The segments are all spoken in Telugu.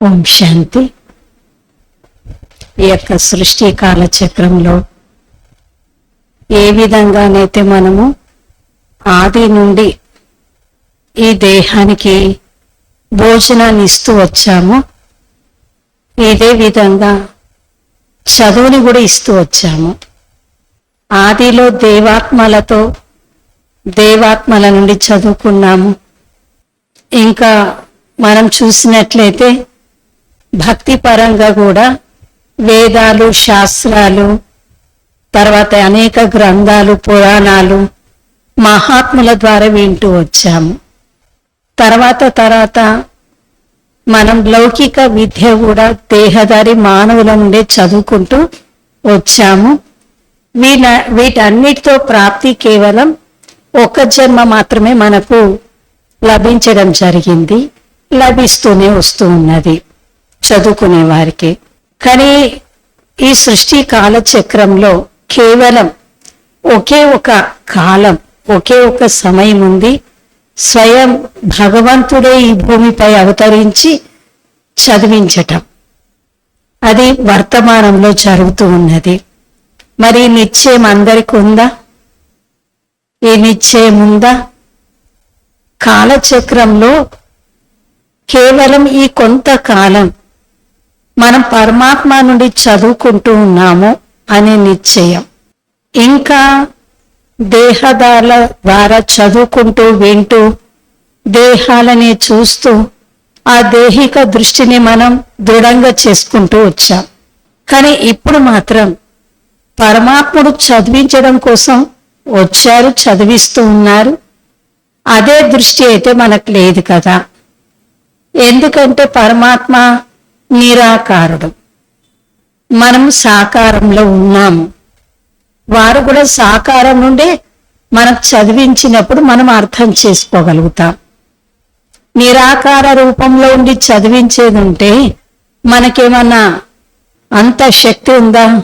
ఓం శాంతి. ఈ యొక్క సృష్టి కాలచక్రంలో ఏ విధంగానైతే మనము ఆది నుండి ఈ దేహానికి భోజనాన్ని ఇస్తూ వచ్చామో ఇదే విధంగా చదువుని కూడా ఇస్తూ వచ్చాము. ఆదిలో దేవాత్మలతో దేవాత్మల నుండి చదువుకున్నాము. ఇంకా మనం చూసినట్లయితే భక్తి పరంగా కూడా వేదాలు శాస్త్రాలు తర్వాత అనేక గ్రంథాలు పురాణాలు మహాత్ముల ద్వారా వింటూ వచ్చాము. తర్వాత తర్వాత మనం లౌకిక విద్య కూడా దేహదారి మానవుల నుండే చదువుకుంటూ వచ్చాము. వీళ్ళ వీటన్నిటితో ప్రాప్తి కేవలం ఒక జన్మ మాత్రమే మనకు లభించడం జరిగింది లభిస్తూనే వస్తూ ఉన్నది. చదువుకునే వారికి. కానీ ఈ సృష్టి కాలచక్రంలో కేవలం ఒకే ఒక కాలం ఒకే ఒక సమయం ఉంది. స్వయం భగవంతుడే ఈ భూమిపై అవతరించి చదివించటం. అది వర్తమానంలో జరుగుతూ ఉన్నది. మరి నిశ్చయం అందరికి ఉందా? ఈ నిశ్చయం ఉందా? కాలచక్రంలో కేవలం ఈ కొంతకాలం మనం పరమాత్మ నుండి చదువుకుంటూ ఉన్నాము అనే నిశ్చయం. ఇంకా దేహదారుల ద్వారా చదువుకుంటూ వింటూ దేహాలని చూస్తూ ఆ దేహిక దృష్టిని మనం దృఢంగా చేసుకుంటూ వచ్చాం. కానీ ఇప్పుడు మాత్రం పరమాత్ముడు చదివించడం కోసం వచ్చారు చదివిస్తూ ఉన్నారు. అదే దృష్టి అయితే మనకు లేదు కదా. ఎందుకంటే పరమాత్మ నిరాకారుడు. మనం సాకారంలో ఉన్నాము. వారు కూడా సాకారం నుండే మనకు చదివించినప్పుడు మనం అర్థం చేసుకోగలుగుతాం. నిరాకార రూపంలో ఉండి చదివించేది ఉంటే మనకేమన్నా అంత శక్తి ఉందా?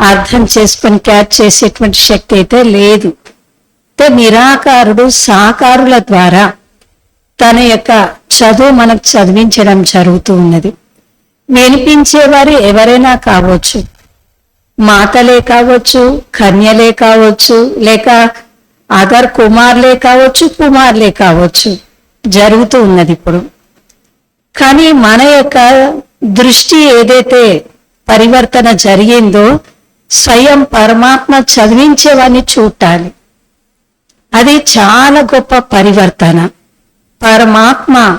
అర్థం చేసుకొని క్యాచ్ చేసేటువంటి శక్తి అయితే లేదు. అయితే నిరాకారుడు సాకారుల ద్వారా తన యొక్క చదువు మనకు చదివించడం జరుగుతూ ఉన్నది. వినిపించేవారు ఎవరైనా కావచ్చు. మాతలే కావచ్చు కన్యలే కావచ్చు లేక అదర్ కుమార్లే కావచ్చు కుమార్లే కావచ్చు. జరుగుతూ ఉన్నది ఇప్పుడు. కానీ మన యొక్క దృష్టి ఏదైతే పరివర్తన జరిగిందో స్వయం పరమాత్మ చదివించేవాడిని చూడాలి అది చాలా గొప్ప పరివర్తన. పరమాత్మ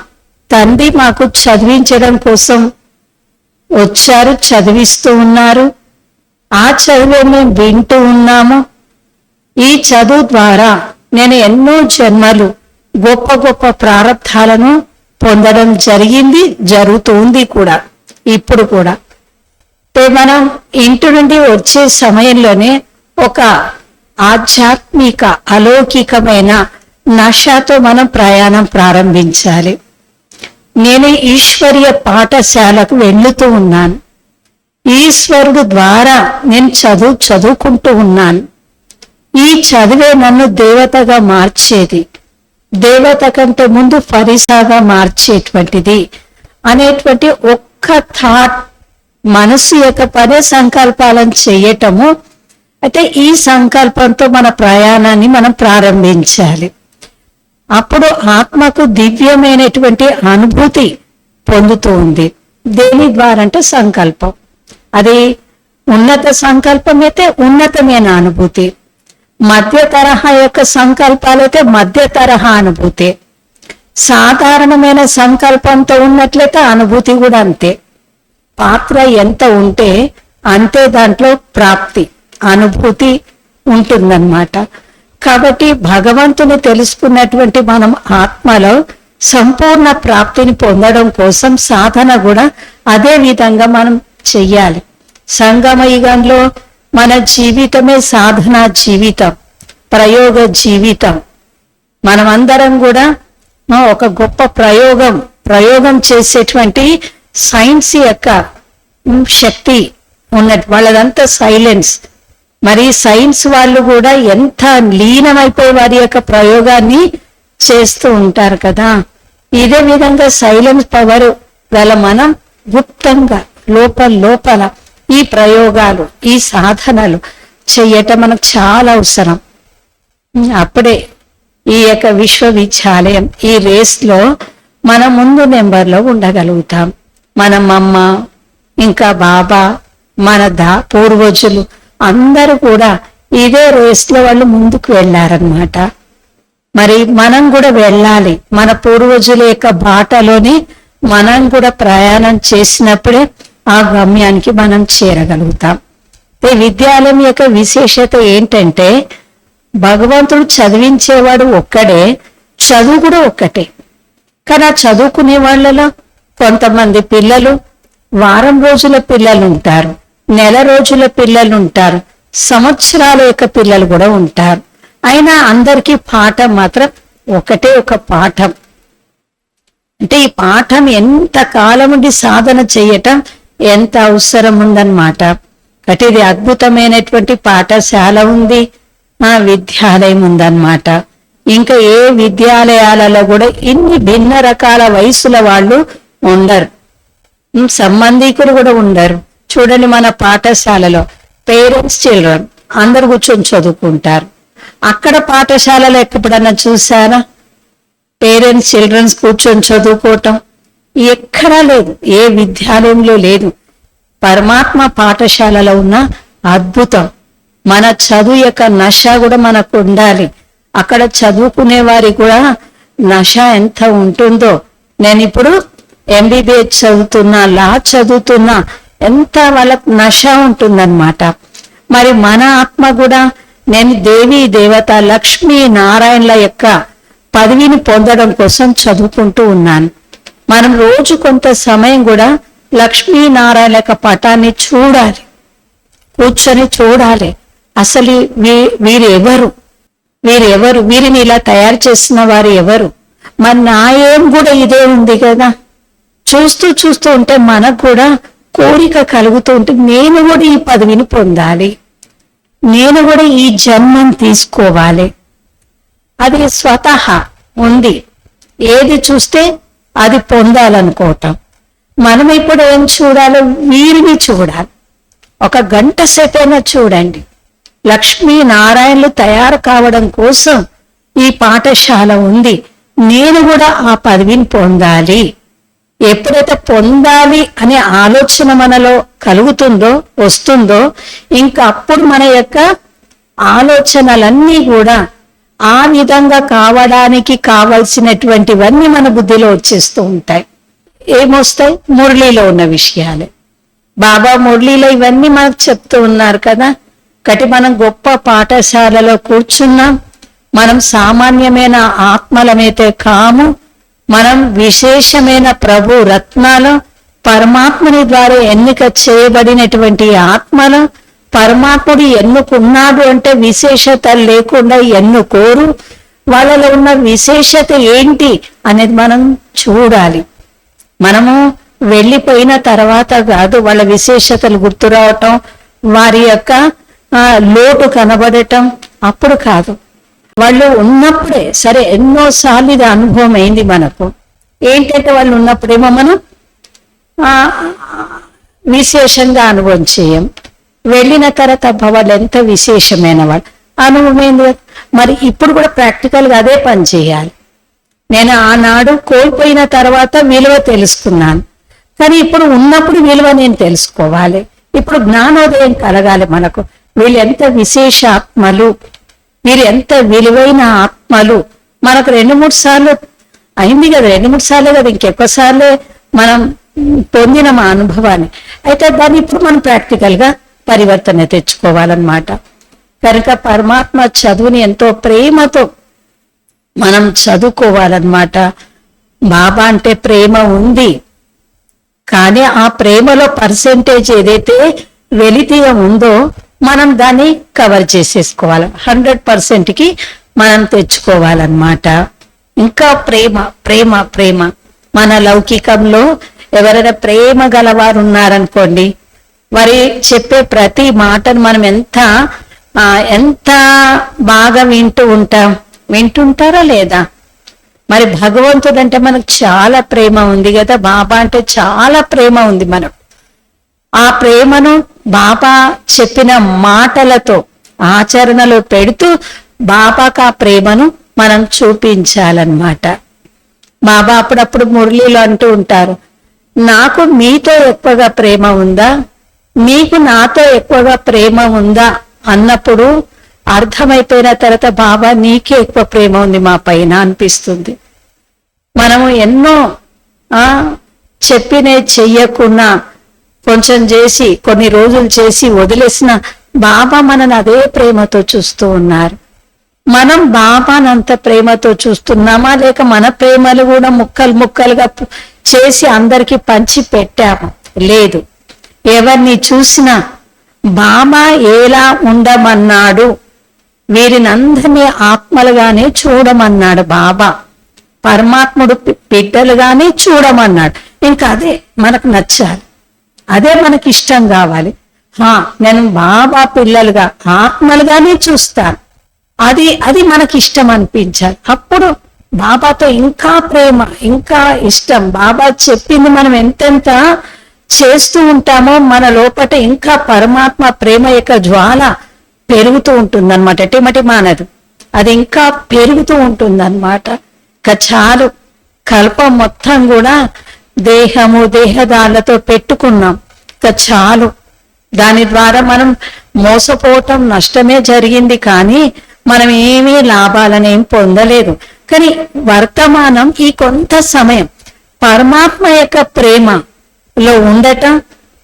తండ్రి మాకు చదివించడం కోసం వచ్చారు చదివిస్తూ ఉన్నారు. ఆ చదువు మేము వింటూ ఉన్నాము. ఈ చదువు ద్వారా నేను ఎన్నో జన్మలు గొప్ప గొప్ప ప్రారంధాలను పొందడం జరిగింది జరుగుతుంది కూడా ఇప్పుడు కూడా. మనం ఇంటి నుండి వచ్చే సమయంలోనే ఒక ఆధ్యాత్మిక అలౌకికమైన నషాతో మనం ప్రయాణం ప్రారంభించాలి. నేను ఈశ్వర్య పాఠశాలకు వెళ్ళుతూ ఉన్నాను. ఈశ్వరుడు ద్వారా నేను చదువు చదువుకుంటూ ఉన్నాను. ఈ చదివే నన్ను దేవతగా మార్చేది. దేవత కంటే ముందు ఫరిసాగా మార్చేటువంటిది అనేటువంటి ఒక్క థాట్ మనసు యొక్క పదే సంకల్పాలను చేయటము అయితే ఈ సంకల్పంతో మన ప్రయాణాన్ని మనం ప్రారంభించాలి. అప్పుడు ఆత్మకు దివ్యమైనటువంటి అనుభూతి పొందుతూ ఉంది. దేని ద్వారా అంటే సంకల్పం. అది ఉన్నత సంకల్పం అయితే ఉన్నతమైన అనుభూతి. మధ్య తరహా యొక్క సంకల్పాలైతే మధ్య తరహా అనుభూతి. సాధారణమైన సంకల్పంతో ఉన్నట్లయితే అనుభూతి కూడా అంతే. పాత్ర ఎంత ఉంటే అంతే దాంట్లో ప్రాప్తి అనుభూతి ఉంటుందన్నమాట. కాబట్టి భగవంతుని తెలుసుకున్నటువంటి మనం ఆత్మలో సంపూర్ణ ప్రాప్తిని పొందడం కోసం సాధన కూడా అదే విధంగా మనం చెయ్యాలి. సంగమ యుగంలో మన జీవితమే సాధన జీవితం ప్రయోగ జీవితం. మనమందరం కూడా ఒక గొప్ప ప్రయోగం ప్రయోగం చేసేటువంటి సైన్స్ యొక్క శక్తి ఉన్నట్టు వాళ్ళదంతా సైలెన్స్. మరి సైన్స్ వాళ్ళు కూడా ఎంత లీనమైపోయి వారి యొక్క ప్రయోగాన్ని చేస్తూ ఉంటారు కదా. ఇదే విధంగా సైలెన్స్ పవర్ గల మనం గుప్తంగా లోపల లోపల ఈ ప్రయోగాలు ఈ సాధనలు చెయ్యటం మనకు చాలా అవసరం. అప్పుడే ఈ యొక్క విశ్వవిద్యాలయం ఈ రేస్లో మన ముందు నెంబర్లో ఉండగలుగుతాం. మన మమ్మ ఇంకా బాబా మన దా పూర్వజులు అందరూ కూడా ఇదే రేస్ల వాళ్ళు ముందుకు వెళ్ళారనమాట మరి మనం కూడా వెళ్ళాలి. మన పూర్వజుల యొక్క బాటలోని మనం కూడా ప్రయాణం చేసినప్పుడే ఆ గమ్యానికి మనం చేరగలుగుతాం. ఈ విద్యాలయం యొక్క విశేషత ఏంటంటే భగవంతుడు చదివించేవాడు ఒక్కడే చదువు కూడా ఒక్కటే. కానీ ఆ చదువుకునే వాళ్ళలో కొంతమంది పిల్లలు వారం రోజుల పిల్లలు ఉంటారు. నెల రోజుల పిల్లలు ఉంటారు సంవత్సరాల యొక్క పిల్లలు కూడా ఉంటారు. అయినా అందరికీ పాఠం మాత్రం ఒకటే ఒక పాఠం. అంటే ఈ పాఠం ఎంత కాలం ఉండి సాధన చేయటం ఎంత అవసరం ఉందన్నమాట. కాబట్టి ఇది అద్భుతమైనటువంటి పాఠశాల ఉంది. ఆ విద్యాలయం ఉందన్నమాట. ఇంకా ఏ విద్యాలయాలలో కూడా ఇన్ని భిన్న రకాల వయసుల వాళ్ళు ఉండరు. సంబంధికులు కూడా ఉండరు. చూడండి మన పాఠశాలలో పేరెంట్స్ చిల్డ్రన్ అందరు కూర్చొని చదువుకుంటారు. అక్కడ పాఠశాలలో ఎప్పుడన్నా చూసారా పేరెంట్స్ చిల్డ్రన్స్ కూర్చొని చదువుకోవటం ఎక్కడా లేదు ఏ విద్యాలయంలో లేదు. పరమాత్మ పాఠశాలలో ఉన్న అద్భుతం. మన చదువు యొక్క నష కూడా మనకు ఉండాలి. అక్కడ చదువుకునే వారికి కూడా నష ఎంత ఉంటుందో. నేను ఇప్పుడు ఎంబీబీఎస్ చదువుతున్నా లా చదువుతున్నా. ఎంత వాళ్ళకు నష ఉంటుందన్నమాట. మరి మన ఆత్మ కూడా నేను దేవి దేవత లక్ష్మీ నారాయణల యొక్క పదవిని పొందడం కోసం చదువుకుంటూ ఉన్నాను. మనం రోజు కొంత సమయం కూడా లక్ష్మీ నారాయణ యొక్క పటాన్ని చూడాలి. కూర్చొని చూడాలి. అసలు వీ వీరు ఎవరు వీరు ఎవరు వీరిని ఇలా తయారు చేసిన వారు ఎవరు? మరి నా ఏం కూడా ఇదే ఉంది కదా? చూస్తూ చూస్తూ ఉంటే మనకు కూడా కోరిక కలుగుతూ ఉంటే నేను కూడా ఈ పదవిని పొందాలి. నేను కూడా ఈ జన్మం తీసుకోవాలి. అది స్వతహా ఉంది. ఏది చూస్తే అది పొందాలనుకోవటం. మనం ఇప్పుడు ఏం చూడాలో వీరిని చూడాలి. ఒక గంట సేపైనా చూడండి. లక్ష్మీ నారాయణలు తయారు కావడం కోసం ఈ పాఠశాల ఉంది. నేను కూడా ఆ పదవిని పొందాలి. ఎప్పుడైతే పొందాలి అనే ఆలోచన మనలో కలుగుతుందో వస్తుందో ఇంకా అప్పుడు మన యొక్క ఆలోచనలన్నీ కూడా ఆ విధంగా కావడానికి కావలసినటువంటివన్నీ మన బుద్ధిలో వచ్చేస్తూ ఉంటాయి. ఏమొస్తాయి? మురళీలో ఉన్న విషయాలే. బాబా మురళీలో ఇవన్నీ మనకు చెప్తూ ఉన్నారు కదా. కటి మనం గొప్ప పాఠశాలలో కూర్చున్నాం. మనం సామాన్యమైన ఆత్మలమైతే కాము. మనం విశేషమైన ప్రభు రత్నాలు పరమాత్ముని ద్వారా ఎన్నిక చేయబడినటువంటి ఆత్మలు పరమాత్ముడు ఎన్నుకున్నాడు అంటే విశేషత లేకుండా ఎన్నుకోరు. వాళ్ళలో ఉన్న విశేషత ఏంటి అనేది మనం చూడాలి. మనము వెళ్ళిపోయిన తర్వాత కాదు వాళ్ళ విశేషతలు గుర్తు రావటం వారి యొక్క లోటు కనబడటం అప్పుడు కాదు. వాళ్ళు ఉన్నప్పుడే సరే ఎన్నోసార్లు ఇది అనుభవం అయింది మనకు. ఏంటంటే వాళ్ళు ఉన్నప్పుడేమో మనం విశేషంగా అనుభవం చేయం. వెళ్ళిన తర్వాత వాళ్ళు ఎంత విశేషమైన వాళ్ళు. అనుభవం ఏంది? మరి ఇప్పుడు కూడా ప్రాక్టికల్గా అదే పని చేయాలి. నేను ఆనాడు కోల్పోయిన తర్వాత విలువ తెలుసుకున్నాను. కానీ ఇప్పుడు ఉన్నప్పుడు విలువ నేను తెలుసుకోవాలి. ఇప్పుడు జ్ఞానోదయం కలగాలి మనకు. వీళ్ళు ఎంత విశేష మీరు ఎంత విలువైన ఆత్మలు? మనకు రెండు మూడు సార్లు అయింది కదా రెండు మూడు సార్లే కదా ఇంకెక్కువ సార్లే మనం పొందిన మా అనుభవాన్ని. అయితే దాన్ని ఇప్పుడు మనం ప్రాక్టికల్గా పరివర్తన తెచ్చుకోవాలన్నమాట. కనుక పరమాత్మ చదువుని ఎంతో ప్రేమతో మనం చదువుకోవాలన్నమాట. బాబా అంటే ప్రేమ ఉంది. కానీ ఆ ప్రేమలో పర్సెంటేజ్ ఏదైతే వెలితిగా ఉందో మనం దాన్ని కవర్ చేసేసుకోవాలి. హండ్రెడ్ పర్సెంట్కి మనం తెచ్చుకోవాలన్నమాట. ఇంకా ప్రేమ ప్రేమ ప్రేమ. మన లౌకికంలో ఎవరైనా ప్రేమ గలవారు ఉన్నారనుకోండి వారి చెప్పే ప్రతి మాటను మనం ఎంత ఎంత బాగా వింటూ ఉంటాం. వింటుంటారా లేదా? మరి భగవంతుడు అంటే మనకు చాలా ప్రేమ ఉంది కదా బాబా అంటే చాలా ప్రేమ ఉంది మనకు. ఆ ప్రేమను బాబా చెప్పిన మాటలతో ఆచరణలో పెడుతూ బాబాకు ఆ ప్రేమను మనం చూపించాలన్నమాట. బాబా అప్పుడప్పుడు మురళీలు అంటూ ఉంటారు నాకు మీతో ఎక్కువగా ప్రేమ ఉందా? మీకు నాతో ఎక్కువగా ప్రేమ ఉందా? అన్నప్పుడు అర్థమైపోయిన తర్వాత బాబా నీకే ఎక్కువ ప్రేమ ఉంది మా పైన అనిపిస్తుంది. మనము ఎన్నో చెప్పినే చెయ్యకుండా కొంచెం చేసి కొన్ని రోజులు చేసి వదిలేసిన బాబా మనని అదే ప్రేమతో చూస్తూ ఉన్నారు. మనం బాబానంత ప్రేమతో చూస్తున్నామా? లేక మన ప్రేమలు కూడా ముక్కలు ముక్కలుగా చేసి అందరికి పంచి పెట్టాము? లేదు. ఎవరిని చూసినా బాబా ఎలా ఉండమన్నాడు? వీరినందరినీ ఆత్మలుగానే చూడమన్నాడు బాబా. పరమాత్ముడు బిడ్డలుగానే చూడమన్నాడు. ఇంకా అదే మనకు నచ్చాలి. అదే మనకి ఇష్టం కావాలి. హా నేను బాబా పిల్లలుగా ఆత్మలుగానే చూస్తాను. అది అది మనకి ఇష్టం అనిపించాలి. అప్పుడు బాబాతో ఇంకా ప్రేమ ఇంకా ఇష్టం. బాబా చెప్పింది మనం ఎంతెంత చేస్తూ ఉంటామో మన లోపట ఇంకా పరమాత్మ ప్రేమ యొక్క జ్వాల పెరుగుతూ ఉంటుంది అనమాట ఎటిమటి మానదు. అది ఇంకా పెరుగుతూ ఉంటుంది అనమాట ఇంకా చాలు. కల్పం మొత్తం కూడా దేహము దేహదాలతో పెట్టుకున్నాం. ఇక చాలు. దాని ద్వారా మనం మోసపోవటం నష్టమే జరిగింది కానీ మనం ఏమీ లాభాలనేం పొందలేదు. కానీ వర్తమానం ఈ కొంత సమయం పరమాత్మ యొక్క ప్రేమలో ఉండటం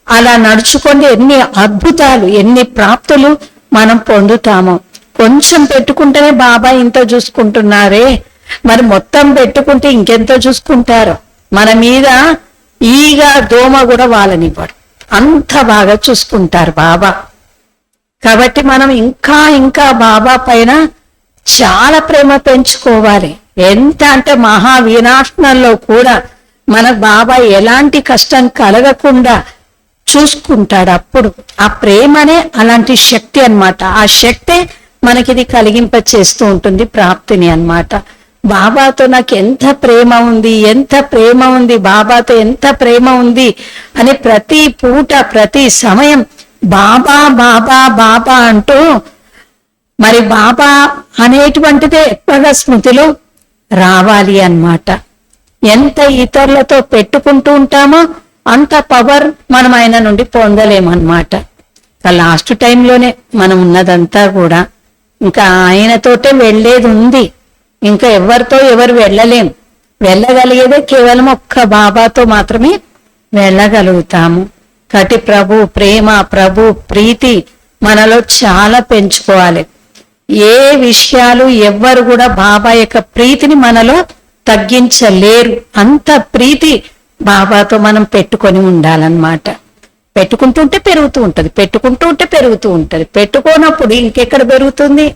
అలా నడుచుకొని ఎన్ని అద్భుతాలు ఎన్ని ప్రాప్తులు మనం పొందుతామో. కొంచెం పెట్టుకుంటేనే బాబా ఇంత చూసుకుంటున్నారే. మరి మొత్తం పెట్టుకుంటే ఇంకెంత చూసుకుంటారో? మన మీద ఈగ దోమ కూడా వాళ్ళనివ్వడు అంత బాగా చూసుకుంటారు బాబా. కాబట్టి మనం ఇంకా ఇంకా బాబా పైన చాలా ప్రేమ పెంచుకోవాలి. ఎంత అంటే మహా వినాశనంలో కూడా మన బాబా ఎలాంటి కష్టం కలగకుండా చూసుకుంటాడు అప్పుడు. ఆ ప్రేమనే అలాంటి శక్తి అన్నమాట. ఆ శక్తే మనకిది కలిగింప చేస్తూ ఉంటుంది ప్రాప్తిని అన్నమాట. బాబాతో నాకు ఎంత ప్రేమ ఉంది ఎంత ప్రేమ ఉంది బాబాతో ఎంత ప్రేమ ఉంది అని ప్రతి పూట ప్రతి సమయం బాబా బాబా బాబా అంటూ మరి బాబా అనేటువంటిదే ఎక్కువగా స్మృతిలో రావాలి అన్నమాట. ఎంత ఇతరులతో పెట్టుకుంటూ ఉంటామో అంత పవర్ మనం ఆయన నుండి పొందలేమన్నమాట. లాస్ట్ టైంలోనే మనం ఉన్నదంతా కూడా ఇంకా ఆయనతోటే వెళ్ళేది ఉంది. ఇంకా ఎవరితో ఎవరు వెళ్ళలేం. వెళ్ళగలిగేదే కేవలం ఒక్క బాబాతో మాత్రమే వెళ్ళగలుగుతాము. కటి ప్రభు ప్రేమ ప్రభు ప్రీతి మనలో చాలా పెంచుకోవాలి. ఏ విషయాలు ఎవ్వరు కూడా బాబా యొక్క ప్రీతిని మనలో తగ్గించలేరు. అంత ప్రీతి బాబాతో మనం పెట్టుకొని ఉండాలన్నమాట. పెట్టుకుంటుంటే పెరుగుతూ ఉంటుంది. పెట్టుకుంటూ ఉంటే పెరుగుతూ ఉంటుంది. పెట్టుకోనప్పుడు ఇంకెక్కడ పెరుగుతుంది?